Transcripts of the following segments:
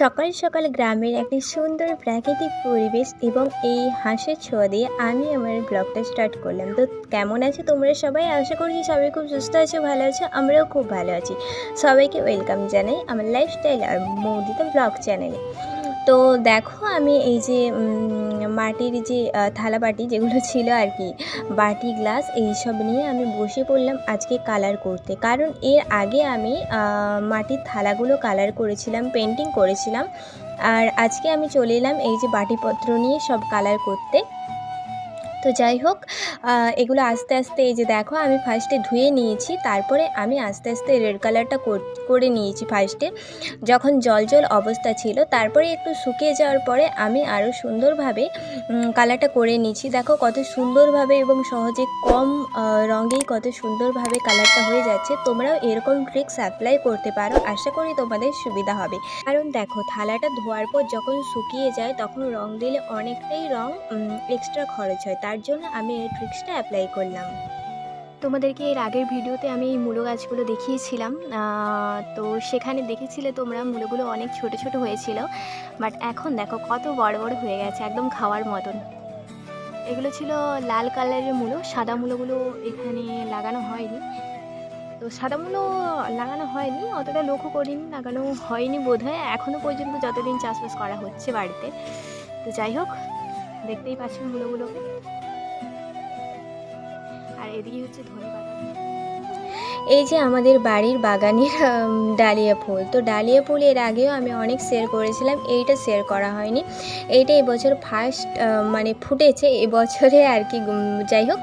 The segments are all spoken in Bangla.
সকাল সকাল গ্রামের একটি সুন্দর প্রাকৃতিক পরিবেশ এবং এই হাঁসের ছোঁয়া দিয়ে আমি আমার ব্লগটা স্টার্ট করলাম। তো কেমন আছে তোমরা সবাই? আশা করছি সবাই খুব সুস্থ আছো, ভালো আছো, আমরাও খুব ভালো আছি। সবাইকে ওয়েলকাম জানাই আমার লাইফস্টাইল আর মৌদিতা ব্লগ চ্যানেলে তো দেখো আমি এই যে মাটির যে থালা বাটি যেগুলো ছিল আর কি, বাটি, গ্লাস, এইসব নিয়ে আমি বসে পড়লাম আজকে কালার করতে। কারণ এর আগে আমি মাটির থালাগুলো কালার করেছিলাম পেন্টিং করেছিলাম। আর আজকে আমি চলে এলাম এই যে বাটিপত্র নিয়ে সব কালার করতে। তো যাই হোক এগুলো আস্তে আস্তে এই যে দেখো, আমি ফার্স্টে ধুয়ে নিয়েছি, তারপরে আমি আস্তে আস্তে রেড কালারটা করে নিয়েছি ফার্স্টে যখন জল জল অবস্থা ছিল, তারপরে একটু শুকিয়ে যাওয়ার পরে আমি আরও সুন্দরভাবে কালারটা করে নিয়েছি। দেখো কত সুন্দরভাবে এবং সহজে কম রঙেই কত সুন্দরভাবে কালারটা হয়ে যাচ্ছে। তোমরাও এরকম ট্রিক্স অ্যাপ্লাই করতে পারো, আশা করি তোমাদের সুবিধা হবে। কারণ দেখো, থালাটা ধোয়ার পর যখন শুকিয়ে যায়, তখন রং দিলে অনেকটাই রং এক্সট্রা খরচ হয়। তার জন্য আমি এই ট্রিক্সটা অ্যাপ্লাই করলাম। তোমাদেরকে এর আগের ভিডিওতে আমি এই মূলো গাছগুলো দেখিয়েছিলাম। তো সেখানে দেখেছিলে তোমরা মূলোগুলো অনেক ছোট ছোট হয়েছিল। বাট এখন দেখো কত বড় বড় হয়ে গেছে, একদম খাওয়ার মতন। এগুলো ছিল লাল কালারের মূলো, সাদা মূলোগুলো এখানে লাগানো হয়নি। তো সাদা মূলো লাগানো হয়নি, অতটা লক্ষ্য করিনি, লাগানো হয়নি বোধহয়। এখনও পর্যন্ত যতদিন চাষবাস করা হচ্ছে বাড়িতে। তো যাই হোক, দেখতেই পাচ্ছি মূলোগুলোকে। এদিকে হচ্ছে পাতা এই যে আমাদের বাড়ির বাগানের ডালিয়া ফুল। তো ডালিয়া ফুল এর আগেও আমি অনেক শেয়ার করেছিলাম, এইটা শেয়ার করা হয়নি। এইটা এবছর ফার্স্ট মানে ফুটেছে এবছরে আর কি যাই হোক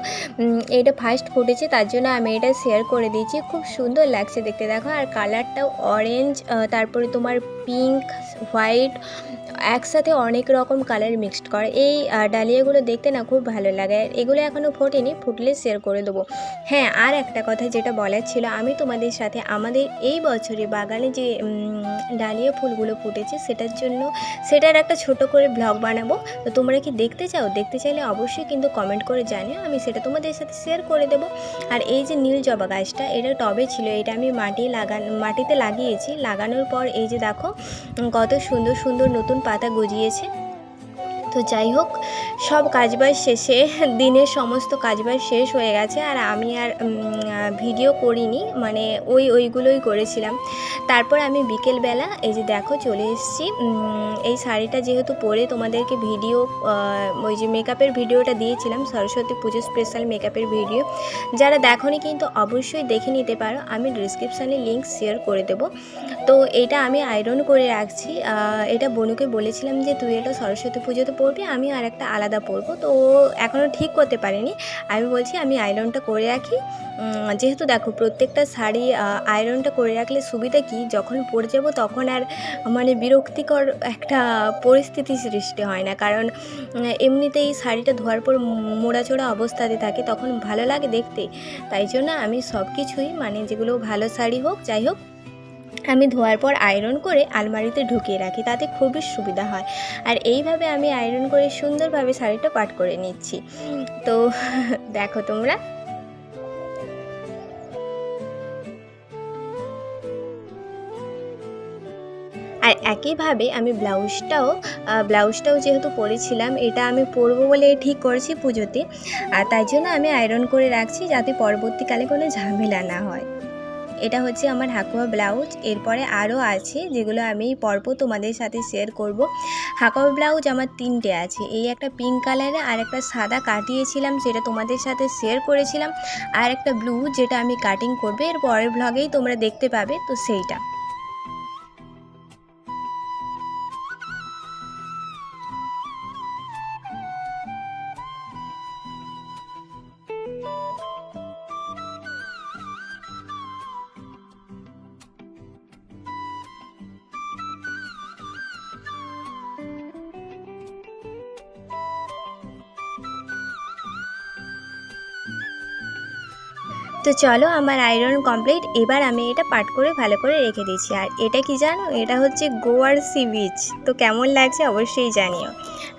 এইটা ফার্স্ট ফুটেছে, তার জন্য আমি এটা শেয়ার করে দিয়েছি। খুব সুন্দর লাগছে দেখতে। দেখো, আর কালারটাও অরেঞ্জ তারপরে তোমার পিঙ্ক হোয়াইট একসাথে অনেক রকম কালার মিক্সড করে। এই ডালিয়াগুলো দেখতে না খুব ভালো লাগে। এগুলো এখনও ফোটেনি, ফুটলে শেয়ার করে দেবো। হ্যাঁ আর একটা কথা যেটা বলার ছিল, আমি তোমাদের সাথে আমাদের এই বছরে বাগানে যে ডালিয়া ফুলগুলো ফুটেছে, সেটার জন্য, সেটার একটা ছোট করে ব্লগ বানাবো। তো তোমরা কি দেখতে চাও? দেখতে চাইলে অবশ্যই কিন্তু কমেন্ট করে জানিও, আমি সেটা তোমাদের সাথে শেয়ার করে দেবো। আর এই যে নীল জবা গাছটা, এটা টবে ছিল, এটা আমি মাটি লাগান মাটিতে লাগিয়েছি। লাগানোর পর এই যে দেখো কত সুন্দর সুন্দর নতুন পাতা গজিয়েছে। তো যাই হোক, সব কাজবাজ শেষে, দিনের সমস্ত কাজবাজ শেষ হয়ে গেছে আর আমি আর ভিডিও করিনি মানে ওই, ওইগুলোই করেছিলাম। তারপর আমি বিকেলবেলা, এই যে দেখো চলে এসেছি এই শাড়িটা যেহেতু পরে তোমাদেরকে ভিডিও ওই যে মেকআপের ভিডিওটা দিয়েছিলাম, সরস্বতী পুজো স্পেশাল মেকআপের ভিডিও যারা দেখোনি কিন্তু অবশ্যই দেখে নিতে পারো, আমি ডিসক্রিপশানে লিঙ্ক শেয়ার করে দেবো। তো এটা আমি আয়রন করে রাখছি এটা বনুকে বলেছিলাম যে, তুই এটা সরস্বতী পুজোতে পরবি আমি আর একটা আলাদা পরবো। তো ও এখনও ঠিক করতে পারিনি। আমি বলছি আমি আয়রনটা করে রাখি। যেহেতু দেখো প্রত্যেকটা শাড়ি আয়রনটা করে রাখলে সুবিধা কি? যখন পরে যাব তখন আর মানে বিরক্তিকর একটা পরিস্থিতি সৃষ্টি হয় না। কারণ এমনিতেই শাড়িটা ধোয়ার পর মোড়াচোড়া অবস্থাতে থাকে, তখন ভালো লাগে দেখতে। তাই জন্য আমি সব কিছুই মানে যেগুলো ভালো শাড়ি হোক, যাই হোক আমি ধোয়ার পর আয়রন করে আলমারিতে ঢুকিয়ে রাখি, তাতে খুবই সুবিধা হয়। আর এইভাবে আমি আয়রন করে সুন্দরভাবে শাড়িটা পাট করে নিচ্ছি। তো দেখো তোমরা। আর একইভাবে আমি ব্লাউজটাও ব্লাউজটাও যেহেতু পরেছিলাম, এটা আমি পরবো বলে ঠিক করেছি পুজোতে। আর তাই জন্য আমি আয়রন করে রাখছি যাতে পরবর্তীকালে কোনো ঝামেলা না হয়। এটা হচ্ছে আমার হাকুয়া ব্লাউজ। এরপরে আরও আছে যেগুলো আমি পরপর তোমাদের সাথে শেয়ার করব। হাকুয়া ব্লাউজ আমার তিনটে আছে। এই একটা পিঙ্ক কালারে আর একটা সাদা কাটিয়েছিলাম সেটা তোমাদের সাথে শেয়ার করেছিলাম। আর একটা ব্লু যেটা আমি কাটিং করবে। এর পরের ব্লগেই তোমরা দেখতে পাবে, তো সেইটা। তো চলো আমার আয়রন কমপ্লিট এবার আমি এটা পাট করে ভালো করে রেখে দিচ্ছি আর এটা কি জানো? এটা হচ্ছে গোয়ার সি বিচ তো কেমন লাগছে অবশ্যই জানিও।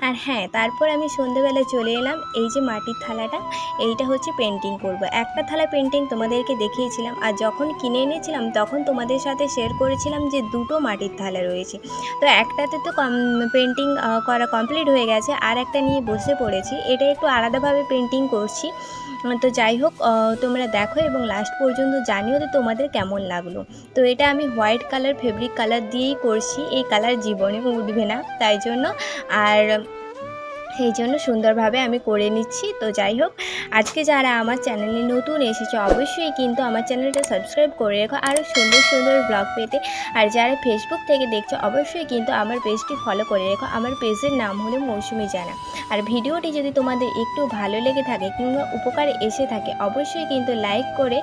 আর হ্যাঁ তারপর আমি সন্ধেবেলা চলে এলাম, এই যে মাটির থালাটা, এইটা হচ্ছে পেন্টিং করব। একটা থালা পেন্টিং তোমাদেরকে দেখিয়েছিলাম, আর যখন কিনে এনেছিলাম, তখন তোমাদের সাথে শেয়ার করেছিলাম যে দুটো মাটির থালা রয়েছে। তো একটাতে তো কম পেন্টিং করা কমপ্লিট হয়ে গেছে, আর একটা নিয়ে বসে পড়েছি। এটা একটু আলাদাভাবে পেন্টিং করছি। তো যাই হোক তোমরা দেখো এবং লাস্ট পর্যন্ত জানিও যে তোমাদের কেমন লাগল। তো এটা আমি হোয়াইট কালার ফেব্রিক কালার দিয়েই করছি, এই কালার জীবনে উঠবে না, তাই জন্য। আর এই জন্য সুন্দরভাবে আমি করে নিচ্ছি। তো যাই হোক, আজকে যারা আমার চ্যানেলে নতুন এসেছে অবশ্যই কিন্তু আমার চ্যানেলটা সাবস্ক্রাইব করে রেখো আরও সুন্দর সুন্দর ব্লগ পেতে। আর যারা ফেসবুক থেকে দেখছ অবশ্যই কিন্তু আমার পেজটি ফলো করে রেখো। আমার পেজের নাম হলো মৌসুমি জানা। আর ভিডিওটি যদি তোমাদের একটু ভালো লেগে থাকে কিংবা উপকারে এসে থাকে, অবশ্যই কিন্তু লাইক করে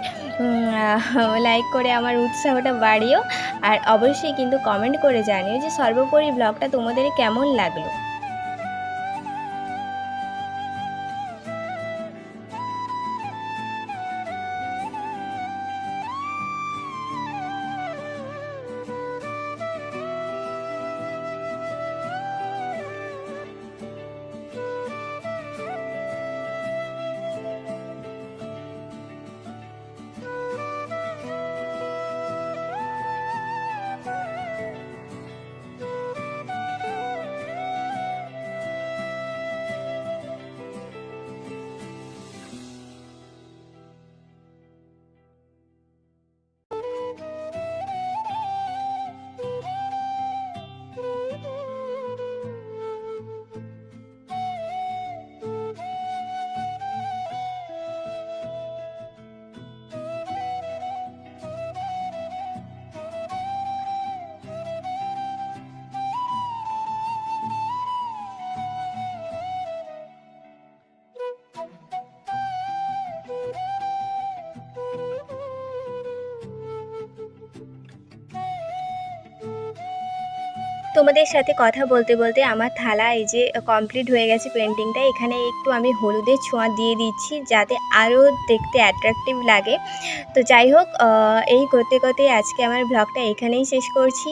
লাইক করে আমার উৎসাহটা বাড়িও। আর অবশ্যই কিন্তু কমেন্ট করে জানিও যে সর্বোপরি ব্লগটা তোমাদের কেমন লাগল। তোমাদের সাথে কথা বলতে বলতে আমার থালা এই যে কমপ্লিট হয়ে গেছে পেন্টিংটা এখানে একটু আমি হলুদের ছোঁয়া দিয়ে দিচ্ছি যাতে আরও দেখতে অ্যাট্রাকটিভ লাগে। তো যাই হোক এই করতে করতে আজকে আমার ব্লগটা এখানেই শেষ করছি।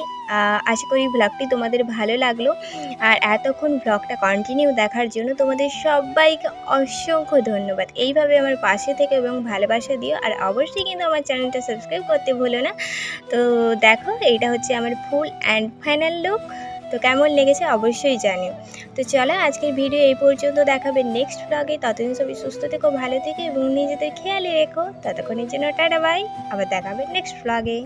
আশা করি ব্লগটি তোমাদের ভালো লাগল। আর এতক্ষণ ব্লগটা কন্টিনিউ দেখার জন্য তোমাদের সবাইকে অসংখ্য ধন্যবাদ। এইভাবে আমার পাশে থেকে এবং ভালোবাসা দিও। আর অবশ্যই কিন্তু আমার চ্যানেলটা সাবস্ক্রাইব করতে ভুলো না। তো দেখো, এইটা হচ্ছে আমার ফুল অ্যান্ড ফাইনাল লুক তো কেমন লেগেছে অবশ্যই জানিও। তো চলো আজকের ভিডিও এই পর্যন্ত দেখাবে নেক্সট ব্লগে ততদিন সবই সুস্থ থেকো, ভালো থেকে এবং নিজেদের খেয়ালে রেখো। ততক্ষণের জন্য টাটা বাই আবার দেখাবে নেক্সট ব্লগে